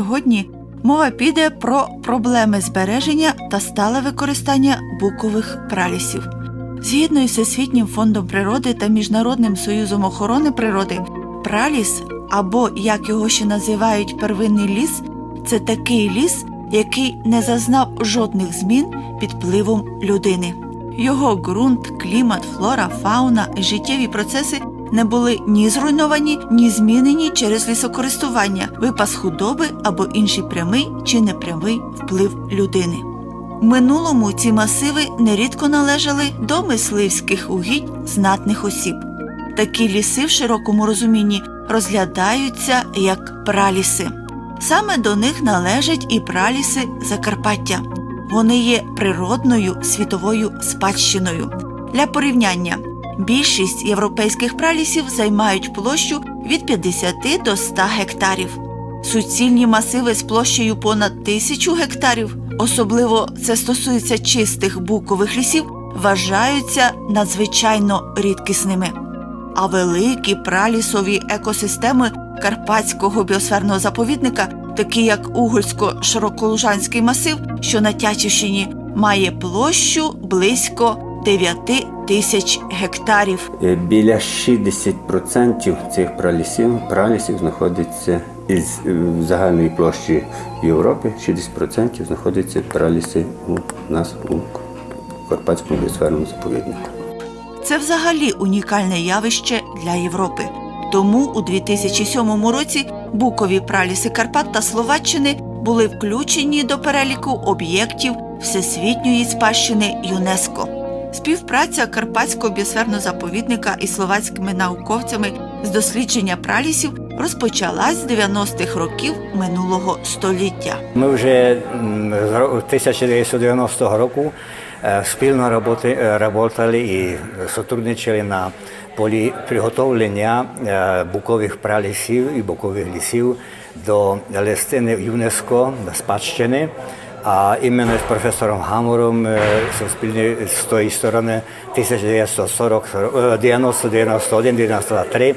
Сьогодні мова піде про проблеми збереження та стале використання букових пралісів. Згідно із Всесвітнім фондом природи та Міжнародним союзом охорони природи, праліс, або як його ще називають первинний ліс, це такий ліс, який не зазнав жодних змін під впливом людини. Його ґрунт, клімат, флора, фауна життєві процеси не були ні зруйновані, ні змінені через лісокористування, випас худоби або інший прямий чи непрямий вплив людини. В минулому ці масиви нерідко належали до мисливських угідь знатних осіб. Такі ліси в широкому розумінні розглядаються як праліси. Саме до них належать і праліси Закарпаття. Вони є природною світовою спадщиною. Для порівняння більшість європейських пралісів займають площу від 50 до 100 гектарів. Суцільні масиви з площею понад тисячу гектарів, особливо це стосується чистих букових лісів, вважаються надзвичайно рідкісними. А великі пралісові екосистеми Карпатського біосферного заповідника, такі як Угольсько-Широколужанський масив, що на Тячівщині, має площу близько 9 тисяч гектарів. Е, Біля 60% цих пралісів, пралісів знаходиться із е, загальної площі в Європі, 60% знаходяться праліси у нас у Карпатському біосферному заповіднику. Це взагалі унікальне явище для Європи. Тому у 2007 році букові праліси Карпат та Словаччини були включені до переліку об'єктів Всесвітньої спадщини ЮНЕСКО. Співпраця Карпатського біосферного заповідника із словацькими науковцями з дослідження пралісів розпочалась з 90-х років минулого століття. Ми вже з 1990 року е, спільно роботи, е, і сотрудничали на полі приготовлення е, букових пралісів і букових лісів до листини ЮНЕСКО спадщини. А іменно з професором Гамуром е, спільні з тої сторони 1940, 90, 91, 93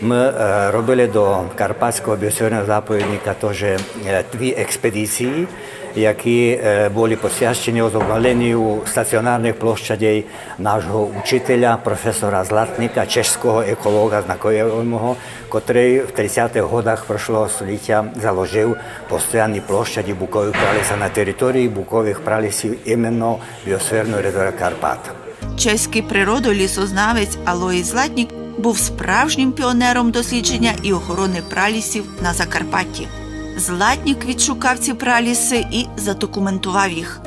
ми е, робили до Карпатського біосферного заповідника теж е, дві експедиції, які е, були посвячені оздобленню стаціонарних площадей нашого учителя, професора Златника, чеського еколога знакомого, котрий в 30-х годах прошлого століття заложив постійні площаді букових пралісів на території букових пралісів іменно біосферної резерви Карпат. Чеський природолісознавець Алої Златнік був справжнім піонером дослідження і охорони пралісів на Закарпатті. Златнік відшукав ці праліси і задокументував їх.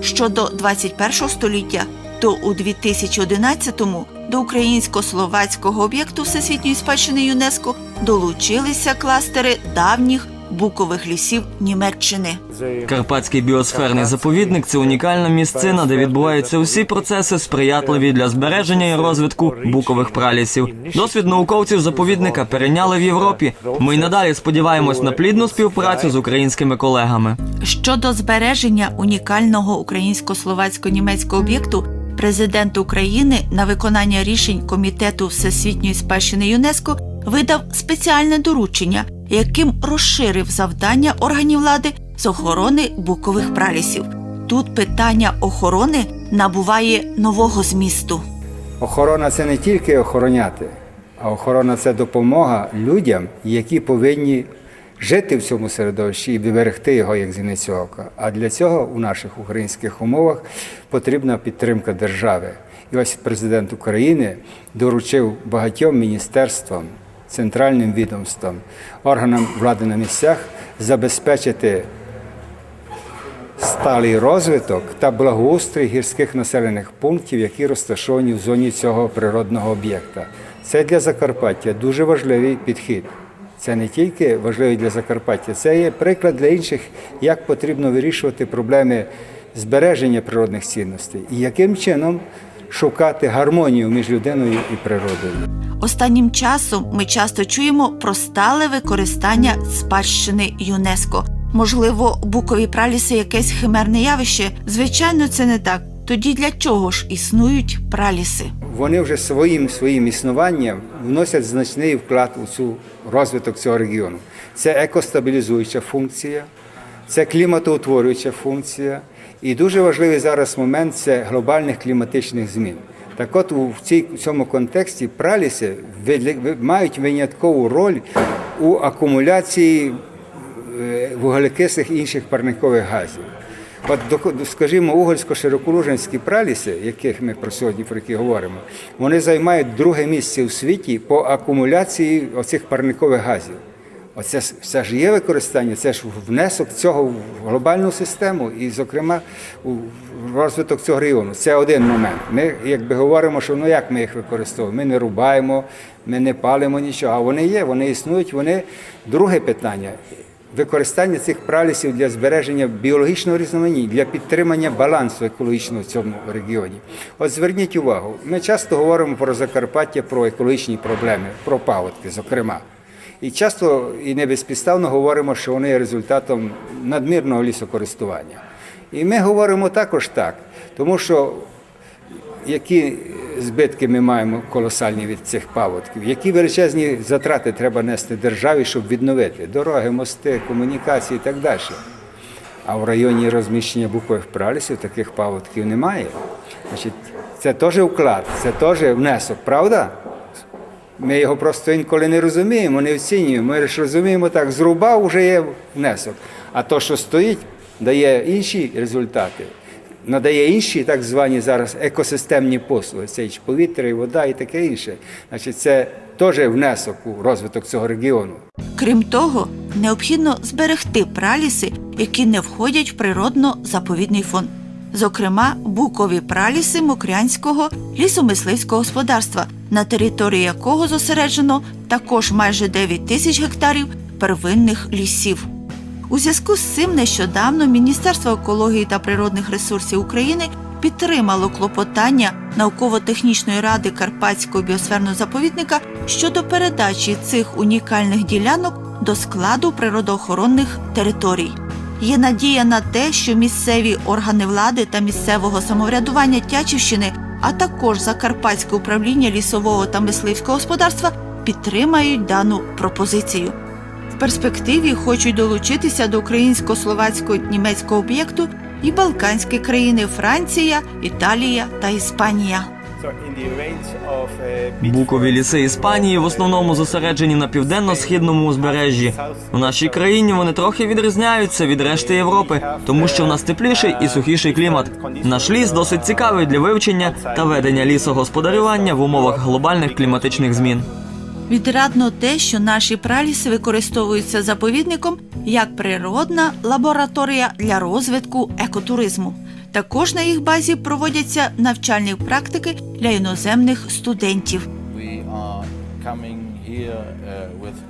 Щодо 21 століття, то у 2011-му до українсько-словацького об'єкту Всесвітньої спадщини ЮНЕСКО долучилися кластери давніх букових лісів Німеччини. Карпатський біосферний заповідник це унікальна місцина, де відбуваються усі процеси, сприятливі для збереження і розвитку букових пралісів. Досвід науковців заповідника перейняли в Європі. Ми й надалі сподіваємось на плідну співпрацю з українськими колегами. Щодо збереження унікального українсько-словацько-німецького об'єкту, президент України на виконання рішень Комітету Всесвітньої спадщини ЮНЕСКО видав спеціальне доручення, яким розширив завдання органів влади з охорони букових пралісів. Тут питання охорони набуває нового змісту. Охорона це не тільки охороняти, а охорона це допомога людям, які повинні жити в цьому середовищі і берегти його як зіницю ока. А для цього у наших українських умовах потрібна підтримка держави. І ось президент України доручив багатьом міністерствам, центральним відомствам, органам влади на місцях забезпечити сталий розвиток та благоустрій гірських населених пунктів, які розташовані в зоні цього природного об'єкта. Це для Закарпаття дуже важливий підхід. Це не тільки важливий для Закарпаття, це є приклад для інших, як потрібно вирішувати проблеми збереження природних цінностей і яким чином шукати гармонію між людиною і природою. Останнім часом ми часто чуємо про стале використання спадщини ЮНЕСКо. Можливо, букові праліси якесь химерне явище. Звичайно, це не так. Тоді для чого ж існують праліси? Вони вже своїм своїм існуванням вносять значний вклад у цю розвиток цього регіону. Це екостабілізуюча функція, це кліматоутворююча функція. І дуже важливий зараз момент це глобальних кліматичних змін. Так от у цій- цьому контексті праліси мають виняткову роль у акумуляції е, вуглекислих і інших парникових газів. От, скажімо, угольсько-широколужинські праліси, яких ми про сьогодні про які говоримо, вони займають друге місце у світі по акумуляції оцих парникових газів. Оце це ж є використання, це ж внесок цього в глобальну систему і, зокрема, у розвиток цього регіону. Це один момент. Ми якби говоримо, що ну як ми їх використовуємо? Ми не рубаємо, ми не палимо нічого. А вони є, вони існують. Вони друге питання. Використання цих пралісів для збереження біологічного різноманіття, для підтримання балансу екологічного в цьому регіоні. От зверніть увагу, ми часто говоримо про Закарпаття, про екологічні проблеми, про паводки, зокрема. І часто і не безпідставно говоримо, що вони є результатом надмірного лісокористування. І ми говоримо також так, тому що які збитки ми маємо колосальні від цих паводків, які величезні затрати треба нести державі, щоб відновити дороги, мости, комунікації і так далі. А в районі розміщення букових пралісів таких паводків немає. Значить, це теж вклад, це теж внесок, правда? Ми його просто інколи не розуміємо, не оцінюємо. Ми ж розуміємо так, зрубав вже є внесок. А то, що стоїть, дає інші результати, надає інші так звані зараз екосистемні послуги. Це повітря, і вода, і таке інше. Значить, це теж внесок у розвиток цього регіону. Крім того, необхідно зберегти праліси, які не входять в природно-заповідний фонд. Зокрема, букові праліси Мокрянського лісомисливського господарства, на території якого зосереджено також майже 9 тисяч гектарів первинних лісів. У зв'язку з цим нещодавно Міністерство екології та природних ресурсів України підтримало клопотання науково-технічної ради Карпатського біосферного заповідника щодо передачі цих унікальних ділянок до складу природоохоронних територій. Є надія на те, що місцеві органи влади та місцевого самоврядування Тячівщини, а також Закарпатське управління лісового та мисливського господарства підтримають дану пропозицію. В перспективі хочуть долучитися до українсько-словацького німецького об'єкту і Балканські країни Франція, Італія та Іспанія. Букові ліси Іспанії в основному зосереджені на південно-східному узбережжі. У нашій країні вони трохи відрізняються від решти Європи, тому що в нас тепліший і сухіший клімат. Наш ліс досить цікавий для вивчення та ведення лісогосподарювання в умовах глобальних кліматичних змін. Відрадно те, що наші праліси використовуються заповідником як природна лабораторія для розвитку екотуризму. Також на їх базі проводяться навчальні практики для іноземних студентів. Uh,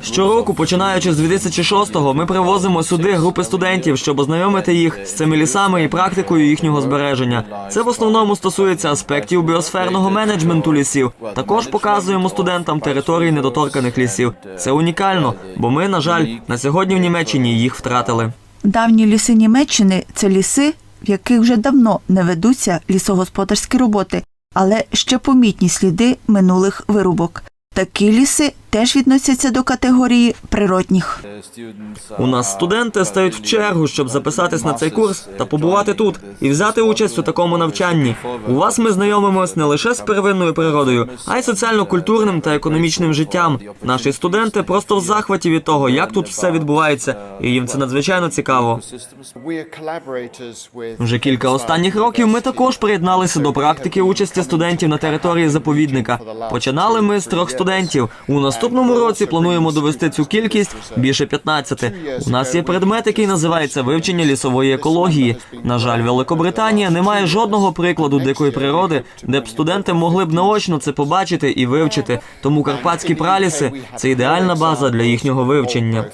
Щороку, починаючи з 2006-го, ми привозимо сюди групи студентів, щоб ознайомити їх з цими лісами і практикою їхнього збереження. Це в основному стосується аспектів біосферного менеджменту лісів. Також показуємо студентам території недоторканих лісів. Це унікально, бо ми, на жаль, на сьогодні в Німеччині їх втратили. Давні ліси Німеччини це ліси, в яких вже давно не ведуться лісогосподарські роботи, але ще помітні сліди минулих вирубок. Такі ліси теж відносяться до категорії природних. У нас студенти стають в чергу, щоб записатись на цей курс та побувати тут і взяти участь у такому навчанні. У вас ми знайомимось не лише з первинною природою, а й соціально-культурним та економічним життям. Наші студенти просто в захваті від того, як тут все відбувається, і їм це надзвичайно цікаво. Вже кілька останніх років ми також приєдналися до практики участі студентів на території заповідника. Починали ми з трьох студентів. У наступному році плануємо довести цю кількість більше 15. У нас є предмет, який називається вивчення лісової екології. На жаль, Великобританія не має жодного прикладу дикої природи, де б студенти могли б наочно це побачити і вивчити. Тому карпатські праліси це ідеальна база для їхнього вивчення.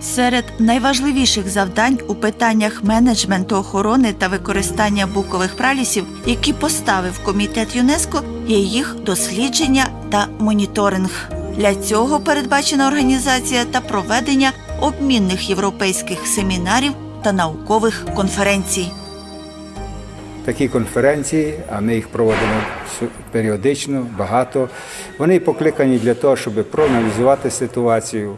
Серед найважливіших завдань у питаннях менеджменту охорони та використання букових пралісів, які поставив комітет ЮНЕСКО, є їх дослідження та моніторинг. Для цього передбачена організація та проведення обмінних європейських семінарів та наукових конференцій. такі конференції, а ми їх проводимо періодично, багато. Вони покликані для того, щоб проаналізувати ситуацію,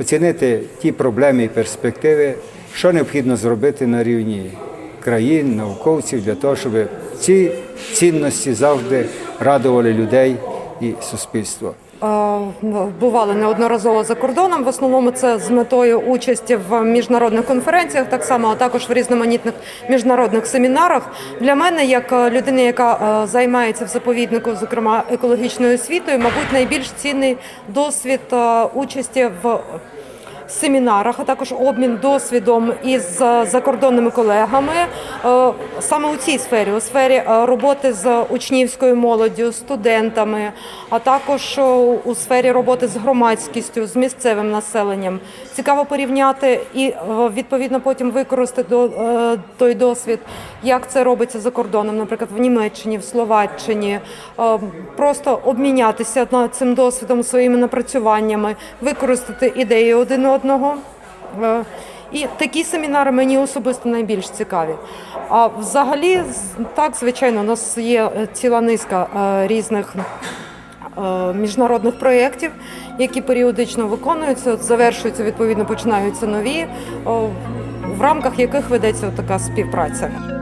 оцінити ті проблеми і перспективи, що необхідно зробити на рівні країн, науковців для того, щоб ці цінності завжди радували людей і суспільство. Е, Бували неодноразово за кордоном. В основному це з метою участі в міжнародних конференціях, так само а також в різноманітних міжнародних семінарах. Для мене, як е, людини, яка е, займається в заповіднику, зокрема екологічною освітою, мабуть, найбільш цінний досвід е, участі в семінарах, а також обмін досвідом із е, закордонними колегами е, саме у цій сфері, у сфері е, роботи з учнівською молоддю, студентами, а також у сфері роботи з громадськістю, з місцевим населенням. Цікаво порівняти і відповідно потім використати той досвід, як це робиться за кордоном, наприклад, в Німеччині, в Словаччині, просто обмінятися цим досвідом своїми напрацюваннями, використати ідеї один одного. Е, І такі семінари мені особисто найбільш цікаві. А взагалі, так, звичайно, у нас є е, ціла низка е, різних міжнародних проєктів, які періодично виконуються, завершуються, відповідно, починаються нові, в рамках яких ведеться така співпраця.